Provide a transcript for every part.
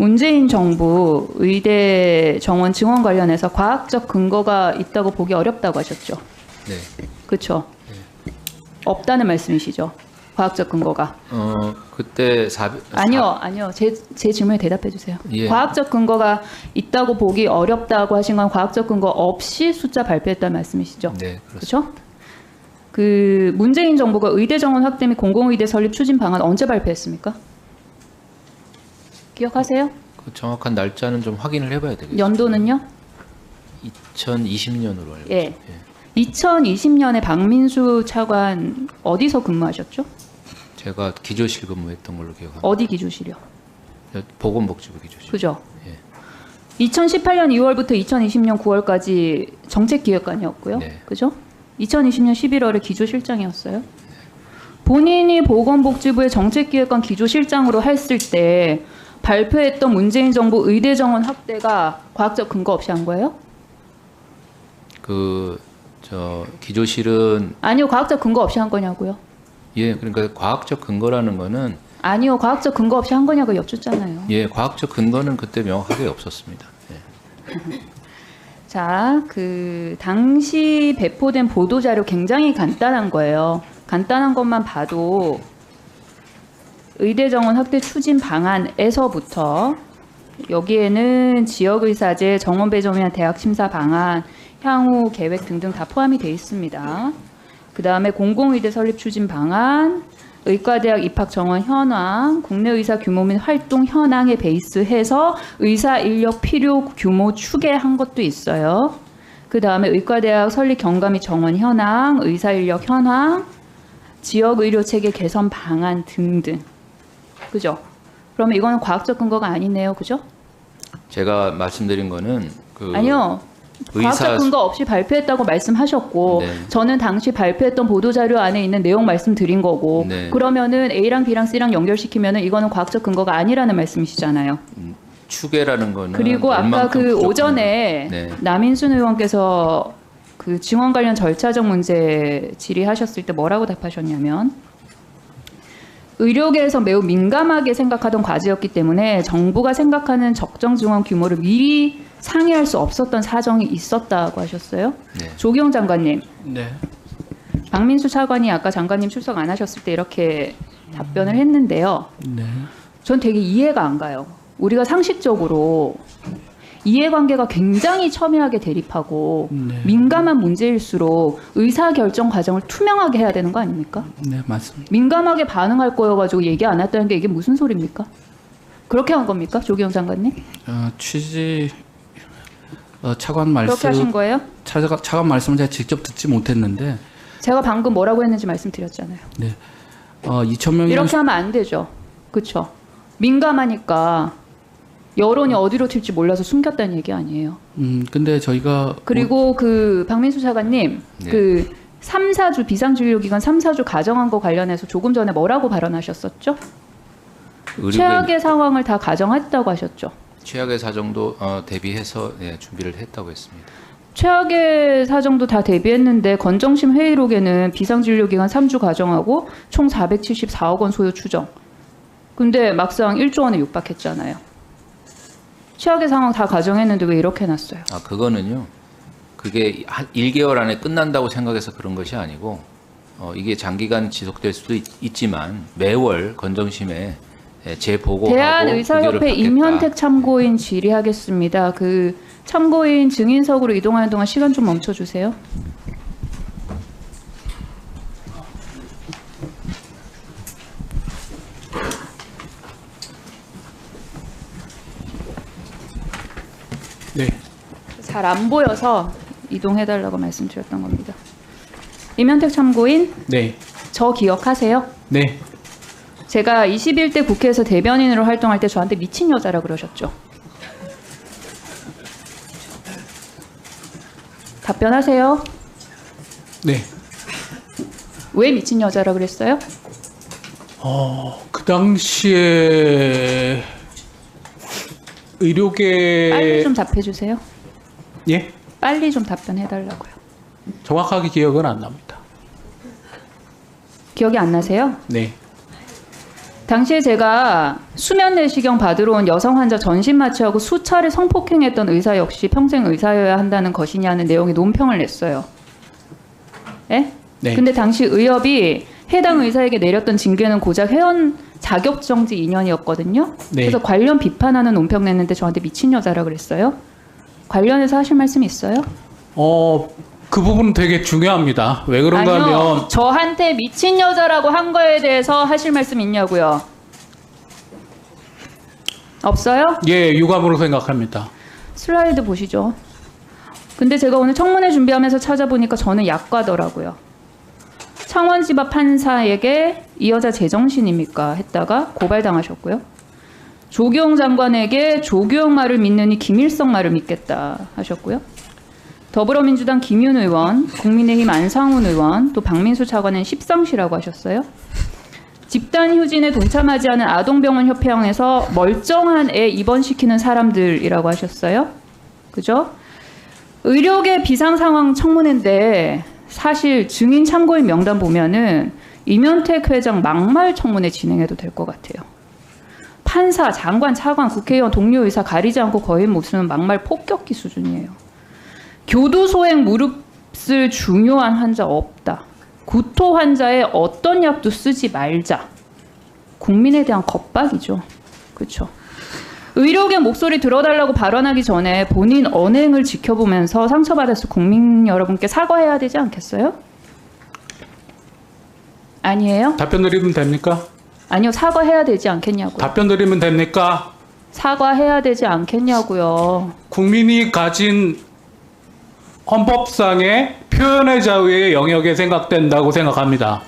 문재인 정부 의대 정원 증원 관련해서 과학적 근거가 있다고 보기 어렵다고 하셨죠. 네. 그렇죠. 없다는 말씀이시죠. 과학적 근거가. 어 그때 사 아니요, 아니요. 제, 제 질문에 대답해 주세요. 예. 과학적 근거가 있다고 보기 어렵다고 하신 건 과학적 근거 없이 숫자 발표했다는 말씀이시죠. 네. 그렇죠? 그 문재인 정부가 의대 정원 확대 및 공공의대 설립 추진 방안 언제 발표했습니까? 기억하세요? 그 정확한 날짜는 좀 확인을 해봐야 되겠죠. 연도는요? 2020년으로 알고 예. 2020년에 박민수 차관 어디서 근무하셨죠? 제가 기조실 근무했던 걸로 기억합니다. 어디 기조실이요? 보건복지부 기조실. 그죠? 예. 2018년 2월부터 2020년 9월까지 정책기획관이었고요. 네. 그죠? 2020년 11월에 기조실장이었어요. 본인이 보건복지부의 정책기획관 기조실장으로 했을 때 발표했던 문재인 정부 의대 정원 확대가 과학적 근거 없이 한 거예요? 그 저 기조실은 아니요, 과학적 근거 없이 한 거냐고요? 예 그러니까 과학적 근거라는 거는 아니요, 과학적 근거 없이 한 거냐고 여쭙잖아요. 예 과학적 근거는 그때 명확하게 없었습니다. 예. 자, 그 당시 배포된 보도 자료 굉장히 간단한 거예요. 간단한 것만 봐도 의대 정원 확대 추진 방안에서부터 여기에는 지역 의사제, 정원 배정에 대한 대학 심사 방안, 향후 계획 등등 다 포함이 되어 있습니다. 그 다음에 공공의대 설립 추진 방안, 의과대학 입학 정원 현황, 국내 의사 규모 및 활동 현황에 베이스해서 의사 인력 필요 규모 추계한 것도 있어요. 그 다음에 의과대학 설립 경과 및 정원 현황, 의사 인력 현황, 지역 의료 체계 개선 방안 등등. 그죠? 그러면 이거는 과학적 근거가 아니네요. 그죠? 제가 말씀드린 거는 그 아니요. 과학적 근거 없이 발표했다고 말씀하셨고 네. 저는 당시 발표했던 보도 자료 안에 있는 내용 말씀드린 거고 네. 그러면은 A랑 B랑 C랑 연결시키면은 이거는 과학적 근거가 아니라는 말씀이시잖아요. 추계라는 거는 그리고 아까 그 부족한가. 오전에 네. 남인순 의원께서 그 증원 관련 절차적 문제 질의하셨을 때 뭐라고 답하셨냐면 의료계에서 매우 민감하게 생각하던 과제였기 때문에 정부가 생각하는 적정 증원 규모를 미리 상의할 수 없었던 사정이 있었다고 하셨어요. 네. 조경 장관님, 네. 박민수 차관이 아까 장관님 출석 안 하셨을 때 이렇게 답변을 했는데요. 네. 전 되게 이해가 안 가요. 우리가 상식적으로 이해관계가 굉장히 첨예하게 대립하고 네. 민감한 문제일수록 의사 결정 과정을 투명하게 해야 되는 거 아닙니까? 네, 맞습니다. 민감하게 반응할 거여가지고 얘기 안 했다는 게 이게 무슨 소리입니까? 그렇게 한 겁니까, 조기영 장관님? 어, 취지 어, 차관 그렇게 말씀 하신 거예요? 차관, 차관 말씀을 제가 직접 듣지 못했는데 제가 방금 뭐라고 했는지 말씀드렸잖아요. 어, 2천 명이 이렇게 하면 안 되죠. 그렇죠? 민감하니까 여론이 어디로 튈지 몰라서 숨겼다는 얘기 아니에요. 음, 근데 저희가 그리고 그 박민수 차관님 네. 그 3, 4주 비상진료기간 3, 4주 가정한 거 관련해서 조금 전에 뭐라고 발언하셨었죠? 의료계 최악의 상황을 다 가정했다고 하셨죠. 최악의 사정도 어, 대비해서 예, 준비를 했다고 했습니다. 최악의 사정도 다 대비했는데 건정심 회의록에는 비상진료기간 3주 가정하고 총 474억 원 소요 추정. 근데 막상 1조 원에 육박했잖아요. 최악의 상황 다 가정했는데 왜 이렇게 해놨어요? 아 그거는요. 그게 한 1개월 안에 끝난다고 생각해서 그런 것이 아니고 어, 이게 장기간 지속될 수도 있, 지만 매월 건정심에 예, 재보고하고 대한의사협회. 임현택 참고인 질의하겠습니다. 그 참고인 증인석으로 이동하는 동안 시간 좀 멈춰 주세요. 네. 잘 안 보여서 이동해달라고 말씀드렸던 겁니다. 임현택 참고인, 네. 저 기억하세요? 네. 제가 21대 국회에서 대변인으로 활동할 때 저한테 미친 여자라 그러셨죠? 답변하세요. 네. 왜 미친 여자라 그랬어요? 어, 그 당시에 의료계 빨리 좀 답해주세요. 예? 빨리 좀 답변해달라고요. 정확하게 기억은 안 납니다. 기억이 안 나세요? 네. 당시에 제가 수면 내시경 받으러 온 여성 환자 전신 마취하고 수차례 성폭행했던 의사 역시 평생 의사여야 한다는 것이냐는 내용의 논평을 냈어요. 예? 네. 근데 당시 의협이 해당 의사에게 내렸던 징계는 고작 회원 자격 정지 2년이었거든요. 네. 그래서 관련 비판하는 논평 냈는데 저한테 미친 여자라 그랬어요. 관련해서 하실 말씀 있어요? 어, 그 부분은 되게 중요합니다. 왜 그런가 아니요. 하면 저한테 미친 여자라고 한 거에 대해서 하실 말씀 있냐고요? 없어요? 예, 유감으로 생각합니다. 슬라이드 보시죠. 근데 제가 오늘 청문회 준비하면서 찾아보니까 저는 약과더라고요. 창원지법 판사에게 이 여자 제정신입니까? 했다가 고발당하셨고요. 조경 장관에게 조경 말을 믿느니 김일성 말을 믿겠다 하셨고요. 더불어민주당 김윤 의원, 국민의힘 안상훈 의원, 또 박민수 차관은 십상시라고 하셨어요. 집단 휴진에 동참하지 않은 아동병원 협회원에서 멀쩡한 애 입원시키는 사람들이라고 하셨어요. 그죠? 의료계 비상 상황 청문회인데 사실 증인 참고인 명단 보면은 이면택 회장 막말 청문회 진행해도 될 것 같아요. 판사, 장관, 차관, 국회의원, 동료 의사 가리지 않고 거의 못 쓰는 막말 폭격기 수준이에요. 교도소행 무릎쓸 중요한 환자 없다. 구토 환자의 어떤 약도 쓰지 말자. 국민에 대한 겁박이죠. 그렇죠. 의료계 목소리 들어달라고 발언하기 전에 본인 언행을 지켜보면서 상처받았을 국민 여러분께 사과해야 되지 않겠어요? 아니에요? 답변 드리면 됩니까? 아니요, 사과해야 되지 않겠냐고요. 답변 드리면 됩니까? 사과해야 되지 않겠냐고요. 국민이 가진 헌법상의 표현의 자유의 영역에 생각된다고 생각합니다.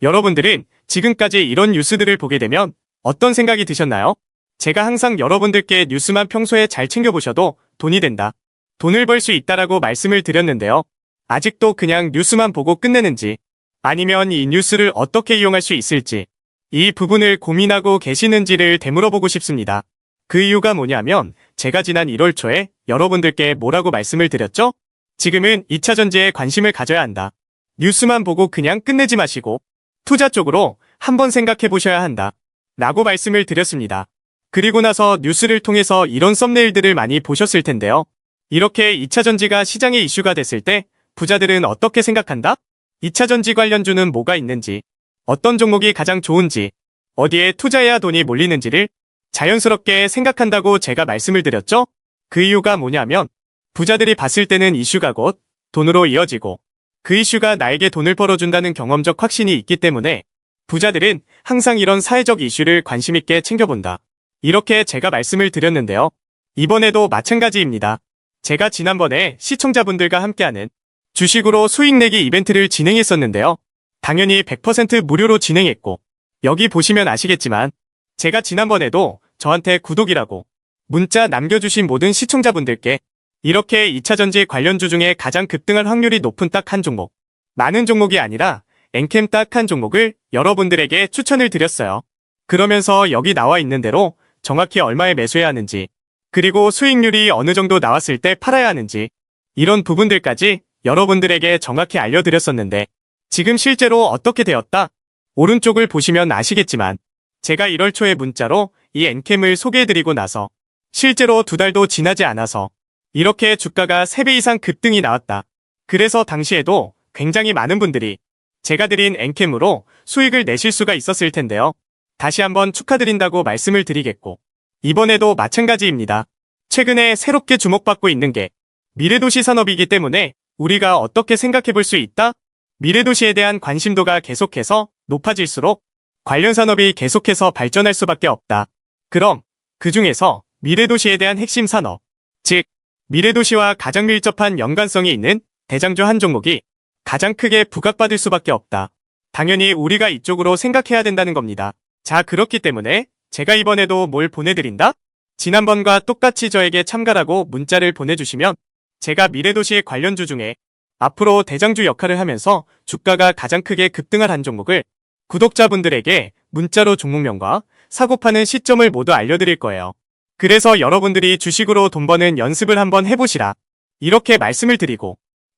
여러분들은 지금까지 이런 뉴스들을 보게 되면 어떤 생각이 드셨나요? 제가 항상 여러분들께 뉴스만 평소에 잘 챙겨보셔도 돈이 된다. 돈을 벌 수 있다라고 말씀을 드렸는데요. 아직도 그냥 뉴스만 보고 끝내는지 아니면 이 뉴스를 어떻게 이용할 수 있을지 이 부분을 고민하고 계시는지를 되물어보고 싶습니다. 그 이유가 뭐냐면 제가 지난 1월 초에 여러분들께 뭐라고 말씀을 드렸죠? 지금은 2차 전지에 관심을 가져야 한다. 뉴스만 보고 그냥 끝내지 마시고 투자 쪽으로 한번 생각해 보셔야 한다. 라고 말씀을 드렸습니다. 그리고 나서 뉴스를 통해서 이런 썸네일들을 많이 보셨을 텐데요. 이렇게 2차 전지가 시장에 이슈가 됐을 때 부자들은 어떻게 생각한다? 2차 전지 관련주는 뭐가 있는지, 어떤 종목이 가장 좋은지, 어디에 투자해야 돈이 몰리는지를 자연스럽게 생각한다고 제가 말씀을 드렸죠? 그 이유가 뭐냐면 부자들이 봤을 때는 이슈가 곧 돈으로 이어지고 그 이슈가 나에게 돈을 벌어준다는 경험적 확신이 있기 때문에 부자들은 항상 이런 사회적 이슈를 관심있게 챙겨본다. 이렇게 제가 말씀을 드렸는데요. 이번에도 마찬가지입니다. 제가 지난번에 시청자분들과 함께하는 주식으로 수익 내기 이벤트를 진행했었는데요. 당연히 100% 무료로 진행했고, 여기 보시면 아시겠지만, 제가 지난번에도 저한테 구독이라고 문자 남겨주신 모든 시청자분들께 이렇게 2차 전지 관련주 중에 가장 급등할 확률이 높은 딱 한 종목, 많은 종목이 아니라 엔캠 딱 한 종목을 여러분들에게 추천을 드렸어요. 그러면서 여기 나와 있는 대로 정확히 얼마에 매수해야 하는지, 그리고 수익률이 어느 정도 나왔을 때 팔아야 하는지, 이런 부분들까지 여러분들에게 정확히 알려드렸었는데, 지금 실제로 어떻게 되었다? 오른쪽을 보시면 아시겠지만, 제가 1월 초에 문자로 이 엔캠을 소개해드리고 나서, 실제로 두 달도 지나지 않아서, 이렇게 주가가 3배 이상 급등이 나왔다. 그래서 당시에도 굉장히 많은 분들이 제가 드린 엔캠으로 수익을 내실 수가 있었을 텐데요. 다시 한번 축하드린다고 말씀을 드리겠고, 이번에도 마찬가지입니다. 최근에 새롭게 주목받고 있는 게 미래도시 산업이기 때문에 우리가 어떻게 생각해 볼 수 있다? 미래도시에 대한 관심도가 계속해서 높아질수록 관련 산업이 계속해서 발전할 수밖에 없다. 그럼 그 중에서 미래도시에 대한 핵심 산업, 즉 미래도시와 가장 밀접한 연관성이 있는 대장주 한 종목이 가장 크게 부각받을 수밖에 없다. 당연히 우리가 이쪽으로 생각해야 된다는 겁니다. 자, 그렇기 때문에 제가 이번에도 뭘 보내드린다? 지난번과 똑같이 저에게 참가라고 문자를 보내주시면 제가 미래도시 관련주 중에 앞으로 대장주 역할을 하면서 주가가 가장 크게 급등할 한 종목을 구독자분들에게 문자로 종목명과 사고 파는 시점을 모두 알려드릴 거예요. 그래서 여러분들이 주식으로 돈 버는 연습을 한번 해보시라. 이렇게 말씀을 드리고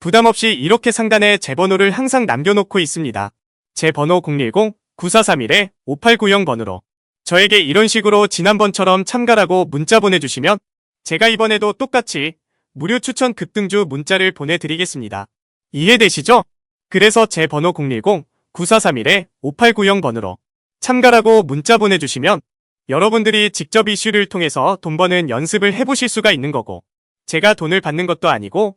부담 없이 이렇게 상단에 제 번호를 항상 남겨놓고 있습니다. 제 번호 010-9431-5890 번으로 저에게 이런 식으로 지난번처럼 참가라고 문자 보내주시면 제가 이번에도 똑같이 무료 추천 급등주 문자를 보내드리겠습니다. 이해되시죠? 그래서 제 번호 010-9431-5890 번으로 참가라고 문자 보내주시면 여러분들이 직접 이슈를 통해서 돈 버는 연습을 해보실 수가 있는 거고 제가 돈을 받는 것도 아니고